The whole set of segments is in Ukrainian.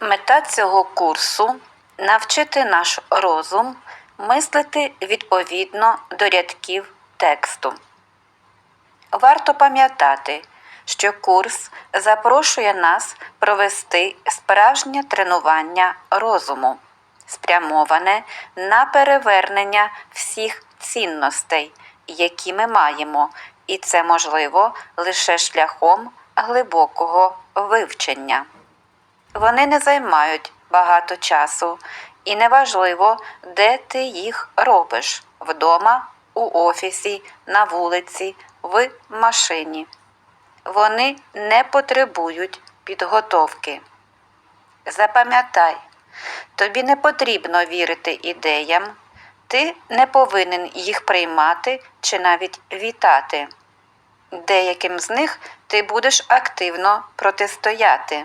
Мета цього курсу навчити наш розум мислити відповідно до рядків тексту. Варто пам'ятати, що курс запрошує нас провести справжнє тренування розуму, спрямоване на перевернення всіх цінностей, які ми маємо, і це можливо лише шляхом глибокого вивчення. Вони не займають багато часу, і неважливо, де ти їх робиш вдома, у офісі, на вулиці, в машині. Вони не потребують підготовки. Запам'ятай, тобі не потрібно вірити ідеям, ти не повинен їх приймати чи навіть вітати. Деяким з них ти будеш активно протистояти.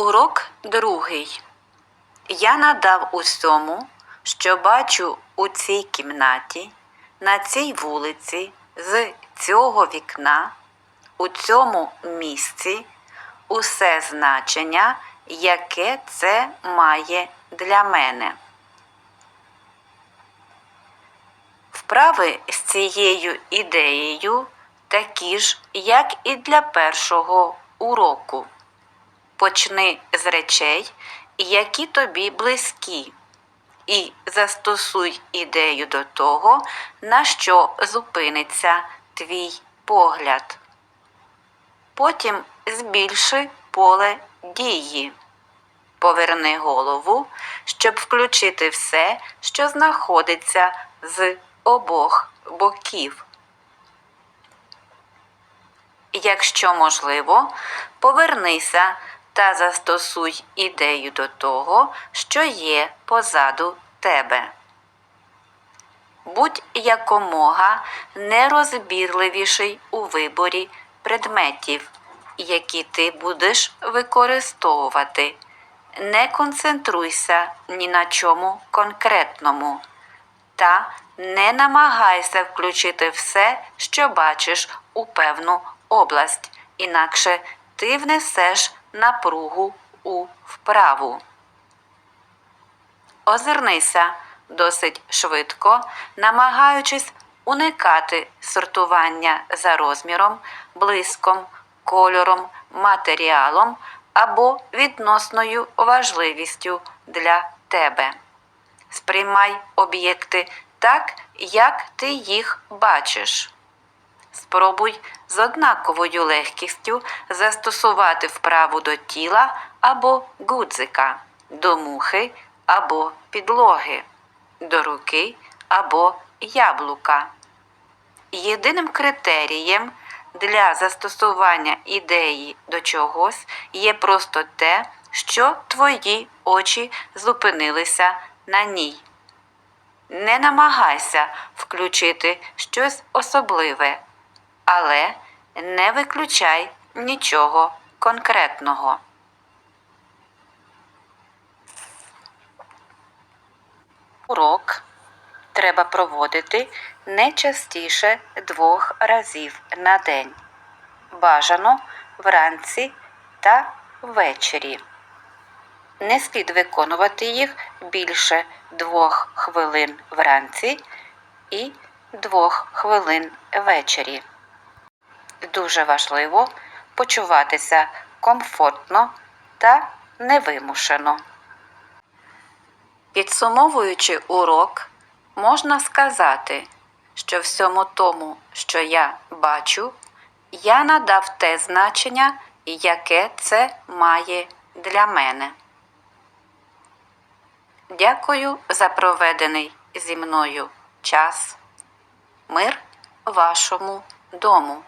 Урок другий. Я надав усьому, що бачу у цій кімнаті, на цій вулиці, з цього вікна, у цьому місці, усе значення, яке це має для мене. Вправи з цією ідеєю такі ж, як і для першого уроку. Почни з речей, які тобі близькі, і застосуй ідею до того, на що зупиниться твій погляд. Потім збільши поле дії. Поверни голову, щоб включити все, що знаходиться з обох боків. Якщо можливо, повернися та застосуй ідею до того, що є позаду тебе. Будь якомога нерозбірливіший у виборі предметів, які ти будеш використовувати. Не концентруйся ні на чому конкретному та не намагайся включити все, що бачиш у певну область, інакше ти внесеш напругу у вправу. Озирнися досить швидко, намагаючись уникати сортування за розміром, блиском, кольором, матеріалом або відносною важливістю для тебе. Сприймай об'єкти так, як ти їх бачиш. Спробуй з однаковою легкістю застосувати вправу до тіла або гудзика, до мухи або підлоги, до руки або яблука. Єдиним критерієм для застосування ідеї до чогось є просто те, що твої очі зупинилися на ній. Не намагайся включити щось особливе, але не виключай нічого конкретного. Урок треба проводити не частіше двох разів на день. Бажано вранці та ввечері. Не слід виконувати їх більше двох хвилин вранці і двох хвилин ввечері. Дуже важливо почуватися комфортно та невимушено. Підсумовуючи урок, можна сказати, що всьому тому, що я бачу, я надав те значення, яке це має для мене. Дякую за проведений зі мною час. Мир вашому дому.